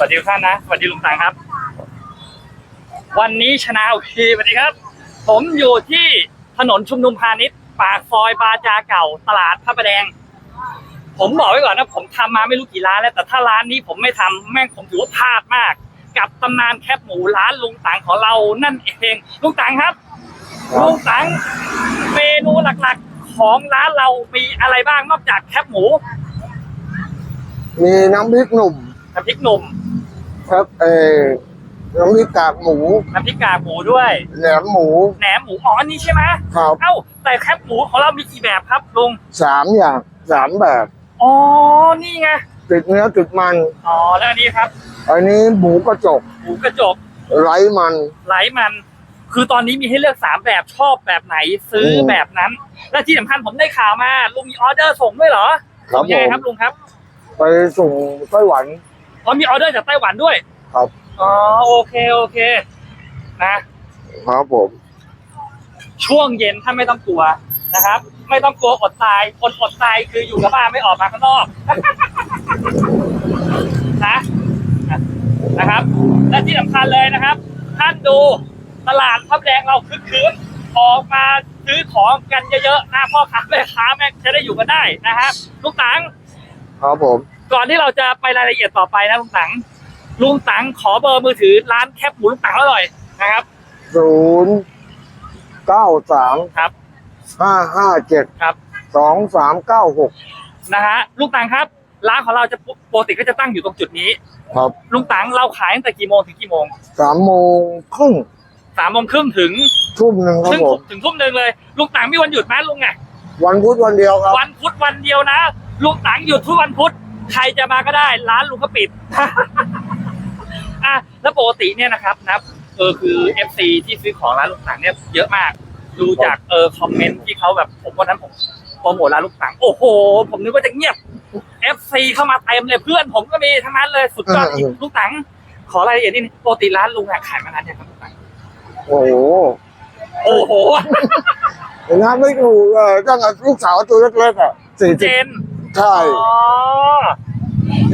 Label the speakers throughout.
Speaker 1: สวัสดีทุกท่านนะ สวัสดีลุงตังครับ วันนี้ชนะวีสวัสดีครับ ผมอยู่ที่ถนนชุมนุมพาณิชย์ปากซอยบาจาเก่า ตลาดพระประแดง ผมบอกไว้ก่อนนะ ผมทำมาไม่รู้กี่ร้านแล้ว แต่ถ้าร้านนี้ผมไม่ทำแม่งผมถือว่าพลาดมาก กับตำนานแคบหมูร้านลุงตังของเรานั่นเอง ลุงตังครับ ลุงตังเมนูหลักๆของร้านเรามีอะไรบ้างนอกจากแคบหมู
Speaker 2: มีน้ำพริกหนุ่ม
Speaker 1: น้ำพริกหนุ่ม
Speaker 2: ครับเออน้ำพริกกากหมู
Speaker 1: น้ำพริกกากหมูด้วย
Speaker 2: แหนมหมู
Speaker 1: แหนมหมูอ๋ออันนี้ใช่ไหม
Speaker 2: ครับ
Speaker 1: เอ้าแต่แคบหมูของเรามีกี่แบบครับลุง
Speaker 2: สามอย่างสามแบบ
Speaker 1: อ๋อนี่ไง
Speaker 2: ติดเนื้อติดมัน
Speaker 1: อ๋อแล้วอันนี้ครับ
Speaker 2: อันนี้หมูกระจก
Speaker 1: หมูกระจก
Speaker 2: ไร้มัน
Speaker 1: ไหลมัน คือตอนนี้มีให้เลือกสามแบบชอบแบบไหนซื้ออ
Speaker 2: ม
Speaker 1: แบบนั้น และที่สำคัญผมได้ข่าวมาลุงมีออเดอร์ส่งด้วยเหรอ
Speaker 2: ครับ
Speaker 1: ส่งยังไง
Speaker 2: ผม
Speaker 1: ครับลุงครับ
Speaker 2: ไปส่งไต้หวัน
Speaker 1: อ๋อมีออเดอร์จากไต้หวันด้วย
Speaker 2: ครับ
Speaker 1: อ๋อโอเคโอเค นะ
Speaker 2: ครับผม
Speaker 1: ช่วงเย็นถ้าไม่ต้องกลัวนะครับ ไม่ต้องกลัวอดตาย คนอดตายคืออยู่กับบ้านไม่ออกมาข้างนอก นะนะครับ และที่สำคัญเลยนะครับ ท่านดูตลาดพระประแดงเราคึกคืนออกมาซื้อของกันเยอะๆนะพ่อค้าแม่ค้าแม่งจะได้อยู่กันได้นะครับลุงตัง
Speaker 2: ครับผม
Speaker 1: ก่อนที่เราจะไปรายละเอียดต่อไปนะลุงตังลุงตังขอเบอร์มือถือร้านแคบหมูลุงตังอร่อยนะครับ
Speaker 2: ศูนย์เก้าสาม
Speaker 1: ครับ
Speaker 2: ห้าห้าเจ็ด
Speaker 1: ครับ
Speaker 2: สองสามเก้าหก
Speaker 1: นะฮะลุงตังครับ ร้านของเราจะปกติก็จะตั้งอยู่ตรงจุดนี้
Speaker 2: ครับ
Speaker 1: ลุงตังเราขายตั้งแต่กี่โมงถึงกี่โมง
Speaker 2: สามโมงครึ่ง
Speaker 1: สามโมงครึ่งถึง
Speaker 2: ทุ่มหนึ่งครับ
Speaker 1: ถึง
Speaker 2: ผม
Speaker 1: ถึงทุ่มหนึ่งเลยลุงตังมีวันหยุดไหมลุงไง
Speaker 2: วันพุธวันเดียวครับ
Speaker 1: วันพุธวันเดียวนะลุงตังหยุดทุกวันพุธ ใครจะมาก็ได้ร้านลุงก็ปิดอะแล้วปกติเนี่ยนะครับนะเออคือ FC ที่ซื้อของร้านลุงตังเนี่ยเยอะมาก ดูจากเออคอมเมนต์ที่เขาแบบผมวันนั้นผมโปรโมทร้านลุงตังโอ้โห ผมนึกว่าจะเงียบ FC เข้ามาเต็มเลยเพื่อนผมก็มีทั้งนั้นเลยสุดยอดจริงลุงตัง ขอรายละเอียดนิดนึงปกติร้านลุงอะขายมานานยังครับลุงตัง
Speaker 2: โอ้โห
Speaker 1: โอ้โห
Speaker 2: น้ำไม่ถูกเออตั้งแต่ลูกสาวตัวเล็กๆอะสี่
Speaker 1: เจ
Speaker 2: สิบ
Speaker 1: น
Speaker 2: ใช่
Speaker 1: อ๋อ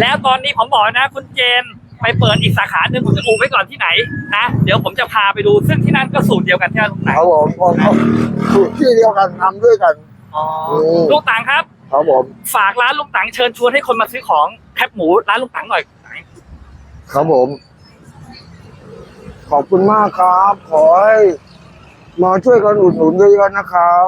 Speaker 1: แล้วตอนนี้ผมบอกนะคุณเจนไปเปิดอีกสาขาหนึ่งผมจะอูไว้ก่อนที่ไหนนะเดี๋ยวผมจะพาไปดูซึ่งที่นั่นก็สูตรเดียวกันที่ร้านลุงตัง
Speaker 2: ครับผมผมผมสูตรที่เดียวกันทำด้วยกัน
Speaker 1: อ๋อ
Speaker 2: ม
Speaker 1: ลุงตังครับ
Speaker 2: ครับผม
Speaker 1: ฝากร้านลุงตังเชิญชวนให้คนมาซื้อของแคบหมูร้านลุงตังหน่อย
Speaker 2: ครับผม ขอบคุณมากครับ ขอให้มาช่วยกันอุดหนุนเยอะๆนะครับ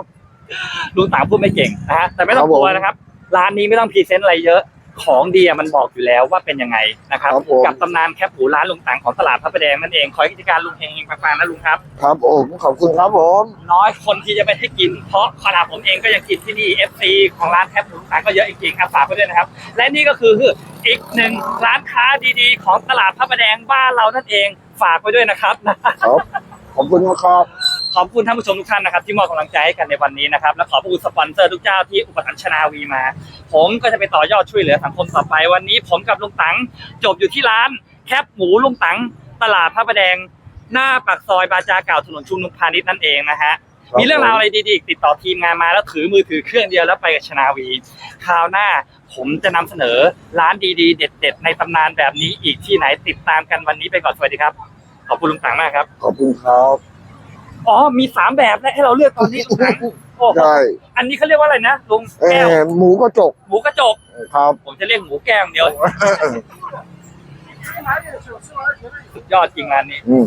Speaker 1: ลุงตังพูดไม่เก่งนะฮะแต่ไม่ต้อง
Speaker 2: ครับ
Speaker 1: ก
Speaker 2: ผม
Speaker 1: ลัวนะครับ ร้านนี้ไม่ต้องพรีเซนต์อะไรเยอะ ของดีอะมันบอกอยู่แล้วว่าเป็นยังไงนะครับ
Speaker 2: ครับผม
Speaker 1: กับตำนานแคบหมูร้านลุงตังของตลาดพระประแดงนั่นเองขอให้กิจการลุงเฮงๆปังๆนะลุงครับ
Speaker 2: ครับผมขอบคุณครับผม
Speaker 1: น้อยคนที่จะไปให้กิน เพราะขนาดผมเองก็ยังกินที่นี่ FC ของร้านแคบหมูต่างก็เยอะจริงๆครับฝากไว้ด้วยนะครับ และนี่ก็คืออีกหนึ่งร้านค้าดีๆ ของตลาดพระประแดงบ้านเรานั่นเองฝากไว้ด้วยนะครับ
Speaker 2: ครับ ขอบคุณนะครับ
Speaker 1: ขอบคุณท่านผู้ชมทุกท่านนะครับ ที่มอบกำลังใจให้กันในวันนี้นะครับ และขอบคุณสปอนเซอร์ทุกเจ้าที่อุปถัมภ์ชนาวีมา ผมก็จะไปต่อยอดช่วยเหลือสังคมต่อไปวันนี้ ผมกับลุงตังจบอยู่ที่ร้าน แคบหมูลุงตังตลาดพระประแดง หน้าปากซอยบาจาเก่าถนนชุมนุมพาณิชย์นั่นเองนะฮะ
Speaker 2: ครับ
Speaker 1: มีเรื่องราวอะไรดีๆอีกติดต่อทีมงานมาแล้วถือมือถือเครื่องเดียวแล้วไปกับชนาวีคราวหน้าผมจะนำเสนอร้านดีๆ เด็ด ๆ ในตำนานแบบนี้อีกที่ไหนติดตามกันวันนี้ไปก่อนสวัสดีครับ ขอบคุณลุงตังมากครับ
Speaker 2: ขอบคุณครับ
Speaker 1: อ๋อมีสามแบบและให้เราเลือกตอนนี้ลุงตังโอ้โห
Speaker 2: ใช่
Speaker 1: อันนี้เขาเรียกว่าอะไรนะลุง
Speaker 2: เอ
Speaker 1: แก้ว
Speaker 2: อหมูกระจก
Speaker 1: หมูกระจก
Speaker 2: ครับ
Speaker 1: ผมจะเรียกหมูแก้วอย่างเดียว สุดยอดจริงร้านนี้
Speaker 2: อืม